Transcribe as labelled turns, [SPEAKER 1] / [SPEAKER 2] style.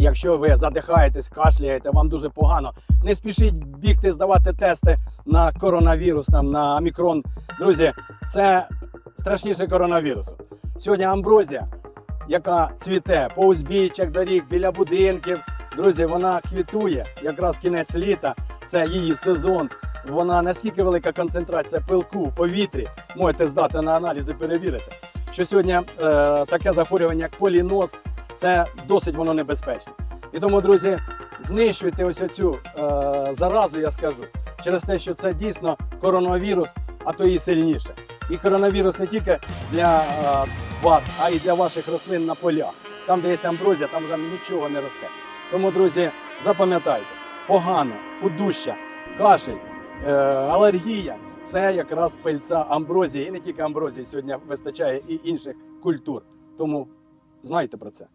[SPEAKER 1] Якщо ви задихаєтесь, кашляєте, вам дуже погано. Не спішіть бігти, здавати тести на коронавірус, там, на омікрон. Друзі, це страшніше коронавірусу. Сьогодні амброзія, яка цвіте по узбіччях доріг, біля будинків. Друзі, вона квітує якраз кінець літа, це її сезон. Вона наскільки велика концентрація пилку в повітрі, можете здати на аналізи, перевірити. Що сьогодні е, таке захворювання, як поліноз, це досить воно небезпечне. І тому, друзі, знищуйте ось цю е, заразу, я скажу, через те, що це дійсно коронавірус, а то і сильніше. І коронавірус не тільки для е, вас, а й для ваших рослин на полях. Там, де є амброзія, там вже нічого не росте. Тому, друзі, запам'ятайте, погано, удуща, кашель, е, алергія це якраз пильця амброзії. І не тільки амброзії сьогодні вистачає і інших культур. Тому знайте про це.